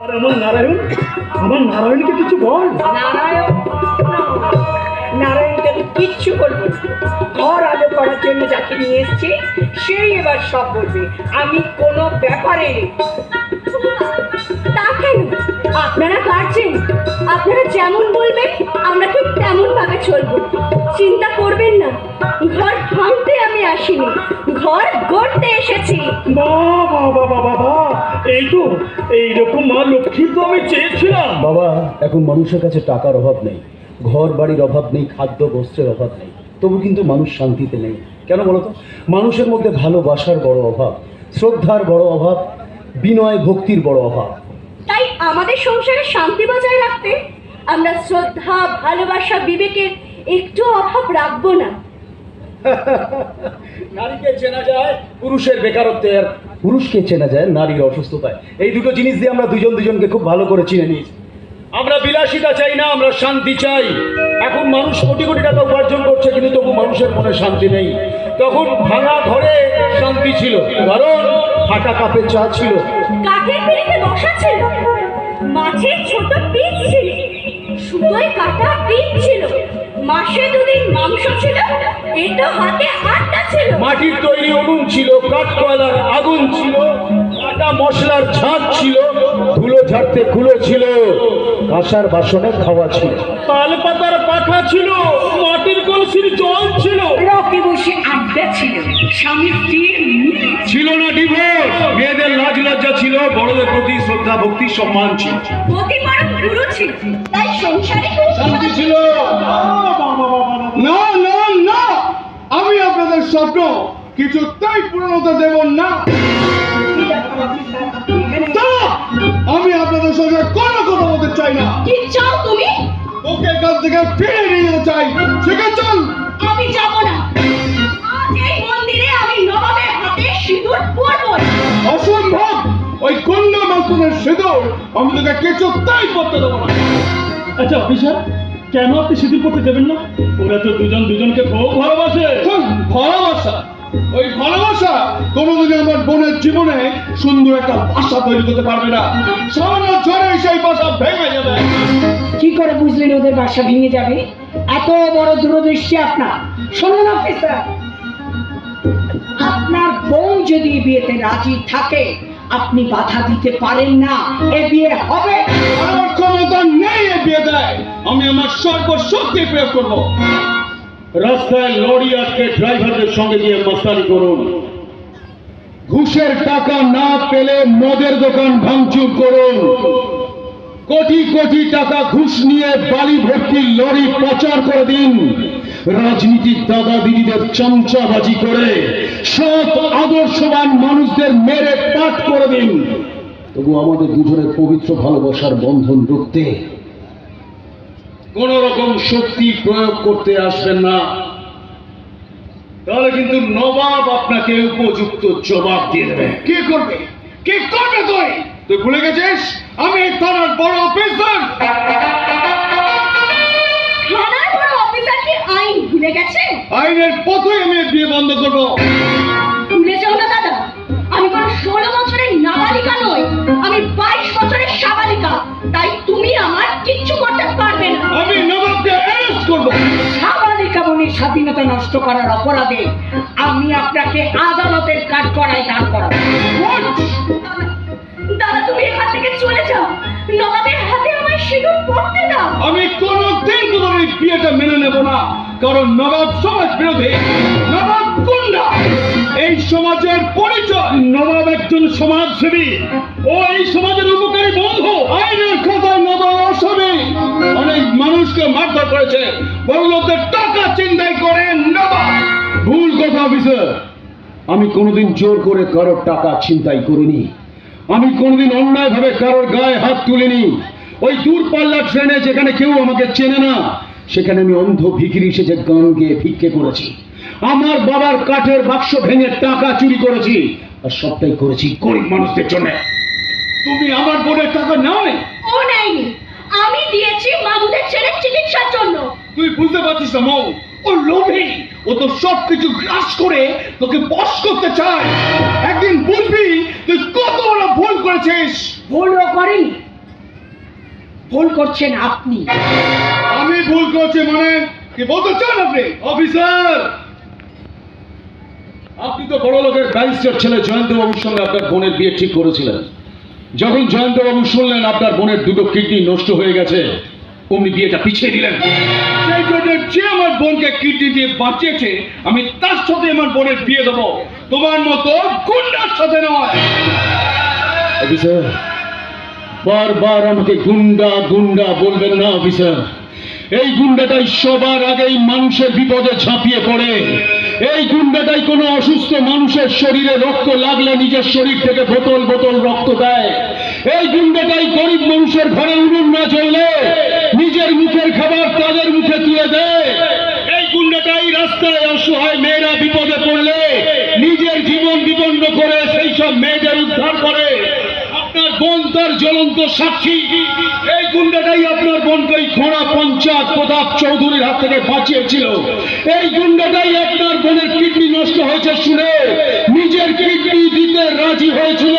আর আমার নারায়ণ আমার নারায়ণকে কিছু বল। নারায়ণ নারায়ণকে আমি কিচ্ছু বলব ঘর আলো করার জন্য যাকে নিয়ে এসছি সেই এবার সব বলবে আমি কোনো ব্যাপারে তা কেন? আপনারা গার্জেন আপনারা যেমন বলবেন আমরা ঠিক তেমন ভাবে চলবো। চিন্তা করবেন না ঘর ভাঙতে আসিনি। ঘর গড়তে এসেছি। বাবা বাবা বাবা এই তো এইরকম মা লক্ষ্মীর তো আমি চেয়েছিলাম। বাবা এখন মানুষের কাছে টাকার অভাব নেই। ঘর বাড়ির অভাব নেই খাদ্য বস্ত্রের অভাব নেই। তবু কিন্তু মানুষ শান্তিতে নেই। কেন বলতো মানুষের মধ্যে ভালোবাসার বড় অভাব শ্রদ্ধার বড় অভাব বিনয় ভক্তির বড় অভাব। তাই আমাদের সংসারে শান্তি বজায় রাখতে আমরা শ্রদ্ধা ভালোবাসা বিবেকের একটু অভাব রাখব না। নারীকে চেনা যায়, পুরুষের বেকারত্বে আর পুরুষকে চেনা যায় নারীর অসুস্থতায়। এই দুটো জিনিস দিয়ে আমরা দুজন দুজনকে খুব ভালো করে চিনে নিয়েছি। আমরা বিলাসিতা চাই না, আমরা শান্তি চাই। এখন মানুষ কোটি কোটি টাকা উপার্জন করছে, কিন্তু তবু মানুষের মনে শান্তি নেই। তখন ভাঙা ঘরে শান্তি ছিল, কারণ ফাটা কাপে চা ছিল। ছোট ছিল। সুতোয় কাটা ছিল। মাসে দুদিন মাংস ছিল এটা হাতে আটটা ছিল। মাটির তৈরি উনুন ছিল কাঠ কয়লার আগুন ছিল কাটা মশলার ঝাঁজ ছিল ধুলো ঝাড়তে কুলো ছিল কাঁসার বাসনে খাওয়া ছিল। তাল পাতার পাখা ছিল মাটির কলসির জল ছিল। রকি বসে আড্ডা ছিল স্বামী ছিল না ডিভোর্স মেয়েদের লাজ লজ্জা ছিল বড়দের প্রতি শ্রদ্ধা ভক্তি সম্মান ছিল। অতি বড় গুরু ছিল। তাই সংসারে খুব শান্তি ছিল? না না না। আমি আপনাদের স্বপ্ন কিছুতেই পূরণ হতে দেব না। আমি আপনাদের সঙ্গে কোনো কথা বলতে চাই না। কি চাও তুমি? ওকে এখান থেকে ফিরে নিয়ে যেতে চাই। সেখানে চল। আমি যাব না। আজ এই মন্দিরে আমি নবাবের হাতে সিঁদুর পরবো। অসম্ভব। কন্যা মাসুমের সিঁদুর আমি তোকে কিছুতেই করতে দেবো না। আচ্ছা অফিসার কেন আপনি সিঁদুর করতে দেবেন না? ওরা তো দুজন দুজনকে খুব ভালোবাসে। ভালোবাসা। ওই ভালোবাসা কোনোদিন আমার বোনের জীবনে সুন্দর একটা ভাষা তৈরি করতে পারবে না। সামান্য ঝড়ে সেই ভাষা ভেঙে যাবে। কি করে বুঝলেন ওদের বাসা ভেঙে যাবে? এত বড় দূরদৃষ্টি আপনার। শোনুন অফিসার। আপনার বোন যদি বিয়েতে রাজি থাকে আপনি বাধা দিতে পারেন না। এ বিয়ে হবে। আমার ক্ষমতা নেই এ বিয়ে দেয়। আমি আমার সর্বশক্তি প্রয়োগ করব। রাস্তায় লরি আটকে ড্রাইভারদের সঙ্গে দিয়ে মাস্তানি করুন। ঘুষের টাকা না পেলে মদের দোকান ভাঙচুর করুন। কোটি কোটি টাকা ঘুষ নিয়ে বালি ভর্তি লরি প্রচার করে দিন। রাজনীতির দাদা দিদিদের চমচাবাজি করে সৎ, আদর্শবান মানুষদের মেরে পাঠ করে দিন। তবু আমাদের দুজনের পবিত্র ভালোবাসার বন্ধন রুখতে কোন রকম শক্তি প্রয়োগ করতে আসবেন না। তাহলে কিন্তু নবাব আপনাকে উপযুক্ত জবাব দিয়ে দেবে। কি করবে? কি করবে তুই? তুই ভুলে গেছিস? আমি থানার বড় অফিসার। থানার বড় অফিসার কি আইন ভুলে গেছে? আইনের পথে আমি বিয়ে বন্ধ করব। নষ্ট করার অপরাধে আমি আপনাকে আদালতের কাঠ করায় দাঁড় করা দাদা তুমি এখান থেকে চলে যাও। নবাবের হাতে আমার সিঁদুর পড়তে দাও। আমি কোনোদিন তোমার এই বিয়েটা মেনে নেব না। কারণ নবাব সমাজ বিরোধী। নবাব এই সমাজের পরিচয়। নবাব একজন সমাজসেবী। ও এই সমাজের উপকারী বন্ধু। আইনের খাতায় নবাব অসবি অনেক মানুষকে মারধর করেছে। বড়লোকদের টাকা চিন্তাই করে নবাব। ভুল কথা অফিসার আমি কোনোদিন জোর করে কারোর টাকা ছিনতাই করিনি। আমি কোনোদিন অন্যায়ভাবে কারোর গায়ে হাত তুলিনি। ওই দূরপাল্লার ট্রেনে যেখানে কেউ আমাকে চেনে না, সেখানে আমি অন্ধ ভিখিরি সেজে গান গেয়ে ভিক্ষে করেছি। আমার বাবার কাঠের বাক্স ভেঙে টাকা চুরি করেছি। আর সবটাই করেছি গরিব মানুষদের জন্য। তুমি আমার বোনের টাকা নাও। ও নেয়নি আমি দিয়েছি মামুদের ছেলের চিকিৎসার জন্য। তুই বুঝতে পারছিস না মৌ ও লোভী। ও তো সব কিছু গ্রাস করে তোকে বশ করতে চায়। একদিন বুঝবি তুই কত বড় ভুল করেছিস। ভুলও করেনি। ভুল করছেন আপনি। আমি ভুল করছি মানে কি বলতে চান আপনি? অফিসার! আপনি তো বড় লোকের ব্যারিস্টার ছেলে জয়ন্তবাবুর সঙ্গে আপনার বোনের বিয়ে ঠিক করেছিলেন। যখন জয়ন্তবাবু শুনলেন আপনার বোনের দুটো কিডনি নষ্ট হয়ে গেছে, অমনি বিয়েটা পিছিয়ে দিলেন। সেই জন্য যে আমার বোনকে কিডনি দিয়ে বাঁচিয়েছে, আমি তার সাথে আমার বোনের বিয়ে দেবো। তোমার মতো গুন্ডার সাথে নয়। অফিসার, বারবার আমাকে গুন্ডা গুন্ডা বলবেন না, অফিসার। এই গুন্ডাটাই সবার আগেই মানুষের বিপদে ঝাঁপিয়ে পড়ে। এই গুন্ডাটাই কোনো অসুস্থ মানুষের শরীরে রক্ত লাগলে নিজের শরীর থেকে বোতল বোতল রক্ত দেয়। এই গুন্ডাটাই গরিব মানুষের ঘরে উনুন না জ্বললে নিজের মুখের খাবার তাদের মুখে তুলে দেয়। এই গুন্ডাটাই রাস্তায় অসহায় মেয়েরা বিপদে পড়লে নিজের জীবন বিপন্ন করে সেই সব মেয়েদের উদ্ধার করে। বোন তার জ্বলন্ত সাক্ষী। এই গুন্ডাটাই আপনার বোনকে ঘোড়া পঞ্চায়েত প্রতাপ চৌধুরীর হাত থেকে বাঁচিয়েছিল। এই গুন্ডাটাই আপনার বোনের কিডনি নষ্ট হয়েছে শুনে নিজের কিডনি দিতে রাজি হয়েছিল।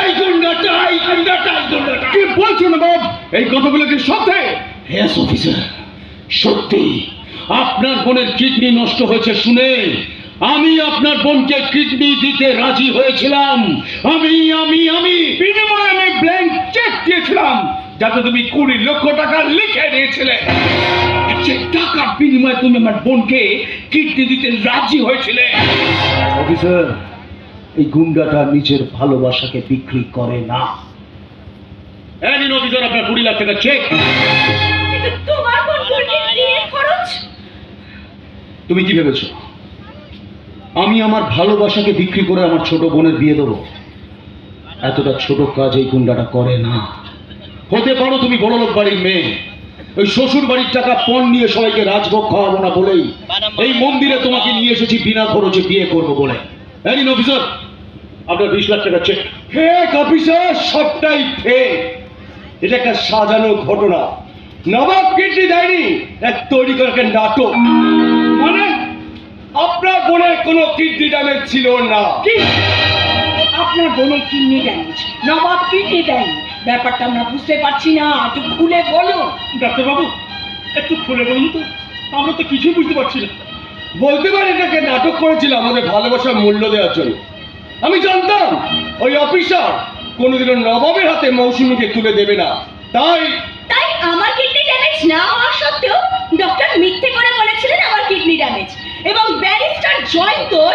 এই গুন্ডাটাই গুন্ডাটাই গুন্ডাটাই। কি বলছেন বাব এই কথাগুলো কি সত্যি? হ্যাঁ অফিসার সত্যি আপনার বোনের কিডনি নষ্ট হয়েছে শুনে আমি আপনার বোনকে কিডনি দিতে রাজি হয়েছিলাম। আমি আমি আমি বিনিময়ে আমি ব্ল্যাঙ্ক চেক দিয়েছিলাম যাতে তুমি কুড়ি লক্ষ টাকা লিখে দিয়েছিলে। সে টাকার বিনিময়ে তুমি আমার বোনকে কিডনি দিতে রাজি হয়েছিলে। অফিসার এই গুন্ডাটা নিজের ভালোবাসাকে বিক্রি করে না। একদিন অফিসার আপনার কুড়ি লাখ টাকা চেক তোমার বোন খরচ? তুমি কি ভেবেছো? আমি আমার ভালোবাসাকে বিক্রি করে আমার ছোট বোনের বিয়ে দেবো। এতটা ছোট কাজ এই গুন্ডাটা করে না। হতে পারো তুমি বড় লোক বাড়ির মেয়ে। ওই শ্বশুর বাড়ির টাকা পণ নিয়ে সবাইকে রাজভোগ খাওয়াবো না বলেই এই মন্দিরে তোমাকে নিয়ে এসেছি বিনা খরচে বিয়ে করব বলে। একদিন অফিসার? আপনার বিশ লাখ টাকা চেক ফেক অফিসার, সবটাই ফেক। এটা একটা সাজানো ঘটনা। নবাব কিডনি দেয়নি, এক তৈরি করে নাটক। মানে আপনার বোনের কোনো কিডনি ড্যামেজ ছিল না। কি? আপনার বোনের কিডনি ড্যামেজ নবাব কিডনি দেয়নি। ব্যাপারটা আমরা বুঝতে পারছি না একটু খুলে বলো ডাক্তারবাবু একটু খুলে বলুন তো আমরা তো কিছুই বুঝতে পারছি না। বলতে পারি এটাকে নাটক করেছিল আমাদের ভালোবাসার মূল্য দেওয়ার জন্য। আমি জানতাম ওই অফিসার কোনোদিনও নবাবের হাতে মৌসুমীকে তুলে দেবে না। তাই তাই আমার কিডনি ড্যামেজ না হওয়া সত্ত্বেও ডক্টর মিথ্যে করে বলেছিলেন আমার কিডনি ড্যামেজ এবং ব্যারিস্টার জয়ন্তর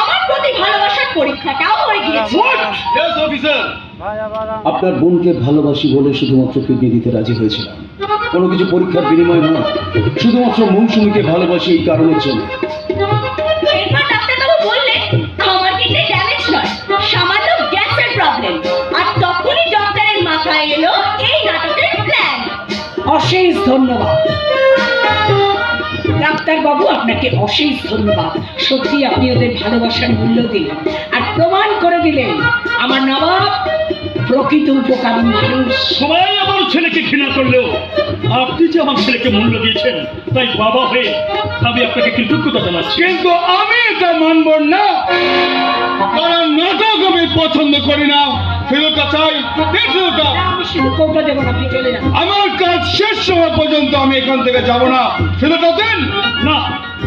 আমার প্রতি ভালোবাসার পরীক্ষাটাও হয়ে গিয়েছে। অফিসার আপনার বোনকে ভালোবাসি বলে শুধুমাত্র কিডনি দিতে রাজি হয়েছিলাম। কোনো কিছু পরীক্ষার বিনিময় নয় শুধুমাত্র মৌসুমীকে ভালোবাসি এই কারণের জন্য। এরপর ডাক্তারবাবু আপনাকে অশেষ ধন্যবাদ। সত্যি আপনি ওদের ভালোবাসার মূল্য দিলেন। আর প্রমাণ করে দিলেন, আমার নবাব প্রকৃত উপকারী মানুষ। সবাই আমার ছেলেকে ঘৃণা করলেও আপনি যে আমার ছেলেকে মূল্য দিয়েছেন তাই বাবা হয়ে আমি আপনাকে কৃতজ্ঞতা জানাচ্ছি। কিন্তু আমি এটা মানব না। কারণ নাটক আমি পছন্দ করি না। ফেরতটা চাই আমার কাজ শেষ সময় পর্যন্ত আমি এখান থেকে যাব না। ফেরতটা দেন। না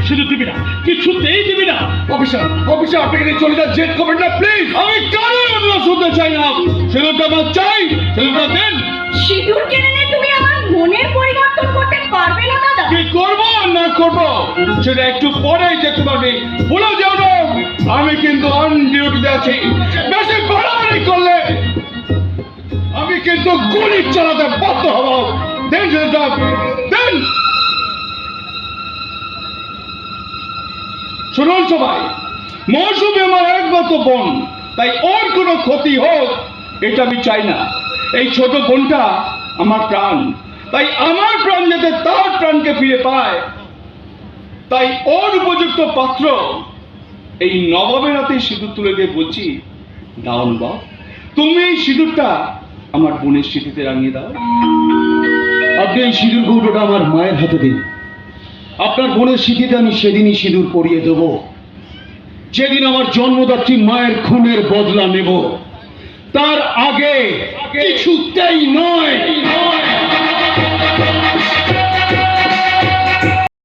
শুধু দিবি না কিছুতেই দিবি না। অফিসার অফিসার আপনি এখানে চলে যান জেদ করবেন না প্লিজ আমি কারও অনুরোধ শুনতে চাই না। ফেরতটা আমার চাই ফেরতটা দেন। সিঁদুর কিনে পরিবর্তন করতে পারবে না, দাদা? কি করব না করব, সেটা একটু পরেই দেখতে পারবে। বলে যাও না আমি কিন্তু অন ডিউটিতে আছি। বেশি বাড়াবাড়ি করলে আমি কিন্তু গুলি চালাতে বাধ্য হব। দেন দেন। শুনুন সবাই, মৌসুমি আমার একমাত্র বোন, তাই ওর কোনো ক্ষতি হোক, এটা আমি চাই না। এই ছোট বোনটা আমার প্রাণ। তাই আমার প্রাণ যাতে তার প্রাণকে ফিরে পায় তাই ওর উপযুক্ত পাত্র এই নবাবের হাতে সিঁদুর তুলে দিয়ে বলছি দাও নবাব তুমি এই সিঁদুরটা আমার বোনের স্মৃতিতে রাঙিয়ে দাও। আপনি এই সিঁদুর কৌটোটা আমার মায়ের হাতে দিন। আপনার বোনের স্মৃতিতে আমি সেদিনই সিঁদুর পরিয়ে দেব। যেদিন আমার জন্মদাত্রী মায়ের খুনের বদলা নেব। তার আগে কিছুতেই নয়।